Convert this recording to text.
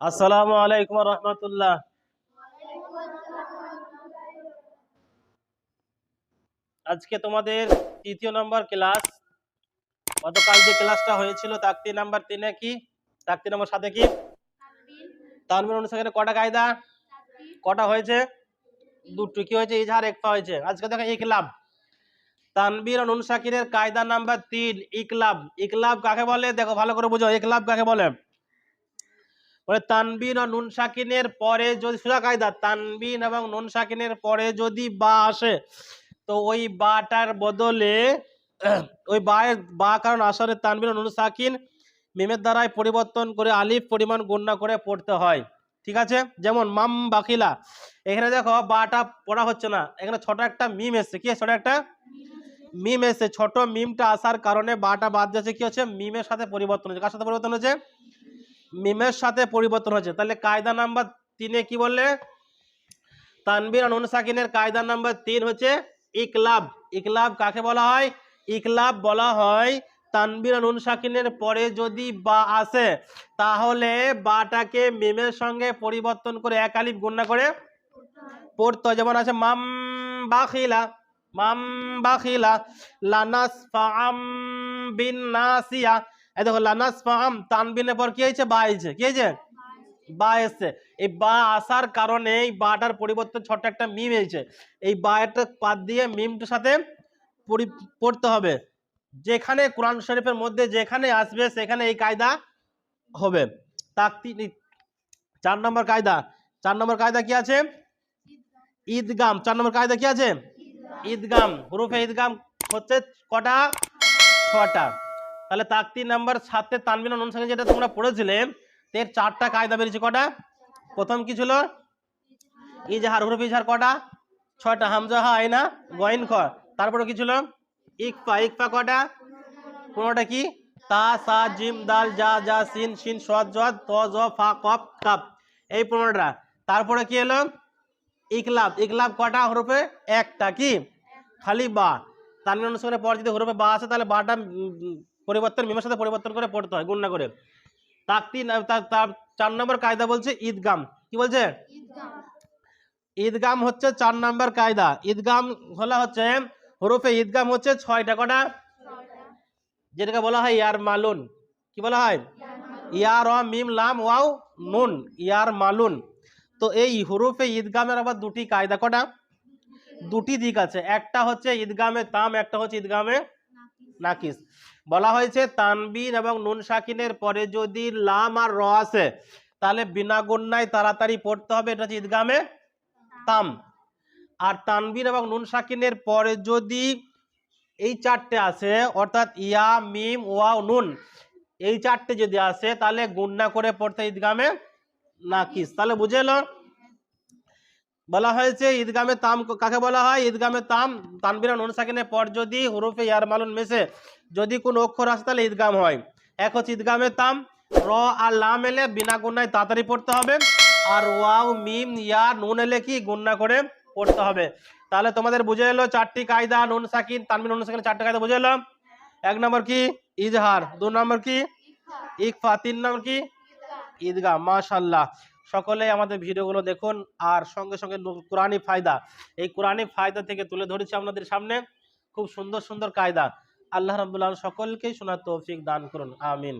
আসসালামু আলাইকুম রহমতুল্লাহ। আজকে তোমাদের তৃতীয় নম্বর ক্লাস। গতকাল যে ক্লাসটা হয়েছিল তাকতি নাম্বার তিনে কি? তাকতি নম্বর সাথে কি? তানবির অনুসারে কটা কায়দা? কটা হয়েছে? দুটো কি হয়েছে? ইজহার, একফা হয়েছে। আজকে দেখো ইকলাব। তানবির নুন শাকিরের কায়দা নাম্বার তিন, ইকলাব। ইকলাব কাকে বলে? দেখো ভালো করে বুঝো, ইকলাব কাকে বলে? বলে, তানবিন ও নুন সাকিনের পরে যদি সোজা কায়দা, তানবিন এবং নুন সাকিনের পরে যদি বা আসে, তো ওই বাটার বদলে, ওই বায়ের বা কারণ আসরে তানবিন নুন সাকিন মিমের দ্বারাই পরিবর্তন করে আলিফ পরিমাণ গণ্য করে পড়তে হয়। ঠিক আছে? যেমন, মাম বাকিলা। এখানে দেখো, বাটা পড়া হচ্ছে না। এখানে ছোট একটা মিম এসছে। কি, ছোট একটা? মিম এসছে। ছোট মিমটা আসার কারণে বাটা বাদ যাচ্ছে। কি হচ্ছে? মিমের সাথে পরিবর্তন হচ্ছে কার সাথে পরিবর্তন হচ্ছে মিমের সাথে পরিবর্তন হচ্ছে তাহলে কায়দা নাম্বার তিনে কি বললে? তানবির আর সাকিনের কায়দা নাম্বার তিন হচ্ছে ইকলাব। ইকলাব কাকে বলা হয়? ইকলাব বলা হয় তানবির সাকিনের পরে যদি বা আসে, তাহলে বাটাকে মিমের সঙ্গে পরিবর্তন করে এক আলিফ গুণনা করে পড়তো যেমন আছে, মাম বাখিলা মাম বাখিলা লানাস ফাম নাসিয়া। এই দেখো লানাস ফাম তানবিনের পর কি হয়েছে? বা হয়েছে। কি হয়েছে? বা এসছে এই বা আসার কারণে এই বাটার পরিবর্তন ছোট্ট একটা মিম হয়েছে। এই বাটা পাত দিয়ে মিমটার সাথে পড়তে হবে। যেখানে কোরআন শরীফের মধ্যে যেখানে আসবে, সেখানে এই কায়দা হবে। তাকতি চার নম্বর কায়দা। চার নম্বর কায়দা কি আছে? ঈদগাম। চার নম্বর কায়দা কি আছে? ঈদগাম। হুরুফে ঈদগাম হচ্ছে কটা? ছটা। তাহলে তাকতি নাম্বার সাতের তানবিন নুন সাকিন যেটা তোমরা পড়েছিলে, এর চারটা কায়দা বেরিয়েছে কটা? প্রথম কি ছিল? ইজহার, হুরুফ ইজহার কটা? ছটা হামজা, হা, আইনা গয়েন খ। তারপরে কি ছিল? ইকফা ইকফা কটা? কোনোটা কি? তা, সা, জিম, দাল, জা জা, সিন সিন সদ জদ ত, জ, ফা কপ কাপ। এই পনেরোটা। তারপরে কি এলো? ইকলাব। ইকলাব কটা হরফে? একটা কি? খালি বা। তানবিন অনুসারে পর যদি হরফে বা আসে, তাহলে বাটা পরিবর্তন মিমের সাথে পরিবর্তন করে পড়তে হয় গুণ না করে। তাকতি না- তার তার চার নম্বর কায়দা বলছে ঈদগাম। কি বলছে? ঈদগাম হচ্ছে চার নম্বর কায়দা। ঈদগাম হলো হচ্ছে, হরফে ঈদগাম হচ্ছে ছয়টা কটা? যেটাকে বলা হয় ইয়ার মালুন। কি বলা হয়? ইয়ার মিম লাম ওয়াও নুন, ইয়ার মালুন। তো এই হরফে ঈদগামের আবার দুটি কায়দা কটা? দুটি দিক আছে। একটা হচ্ছে ঈদগামে তাম, একটা হচ্ছে ঈদগামে নাকিস। বলা হয়েছে, তানবিন এবং নুন সাকিনের পরে যদি লাম আর র আছে, তাহলে বিনা গুন্নায় তাড়াতাড়ি পড়তে হবে, এটা হচ্ছে ঈদগামে তাম। আর তানবিন এবং নুন সাকিনের পরে যদি এই চারটে আছে, অর্থাৎ ইয়া, মিম ওয়া নুন, এই চারটে যদি আসে, তাহলে গুন্না করে পড়তে ঈদগামে নাকিস। তাহলে বুঝে এলো? বলা হয়েছে ঈদগামে তাম কাকে বলা হয়? ঈদগামে তাম তানবিরা নুন সাকিনের পর যদি হুরুফে ইয়ার মালুন মেশে যদি কোন অক্ষর আসে তাহলে ঈদগাম হয়। এক হচ্ছে ঈদগামে তাম র আর লাম এলে বিনা গুন্নায় তাড়াতাড়ি পড়তে হবে আর ওয়াও মিম ইয়া নুন এলে কি গুন্না করে পড়তে হবে। তাহলে তোমাদের বুঝে এলো চারটি কায়দা নুন সাকিন তানবির নুন সাকিনের চারটি কায়দা বুঝে এলো? এক নম্বর কি? ইজহার। দু নম্বর কি? ইকফা তিন নম্বর কি? ঈদগাহ মাশাল্লাহ সকলে আমাদের ভিডিওগুলো দেখুন আর সঙ্গে সঙ্গে কোরআনী ফায়দা। এই কোরআনি ফায়দা থেকে তুলে ধরেছি আপনাদের সামনে। খুব সুন্দর সুন্দর কায়দা। আল্লাহ রাবুল্লাহ সকলকেই শোনার তৌফিক দান করুন। আমিন।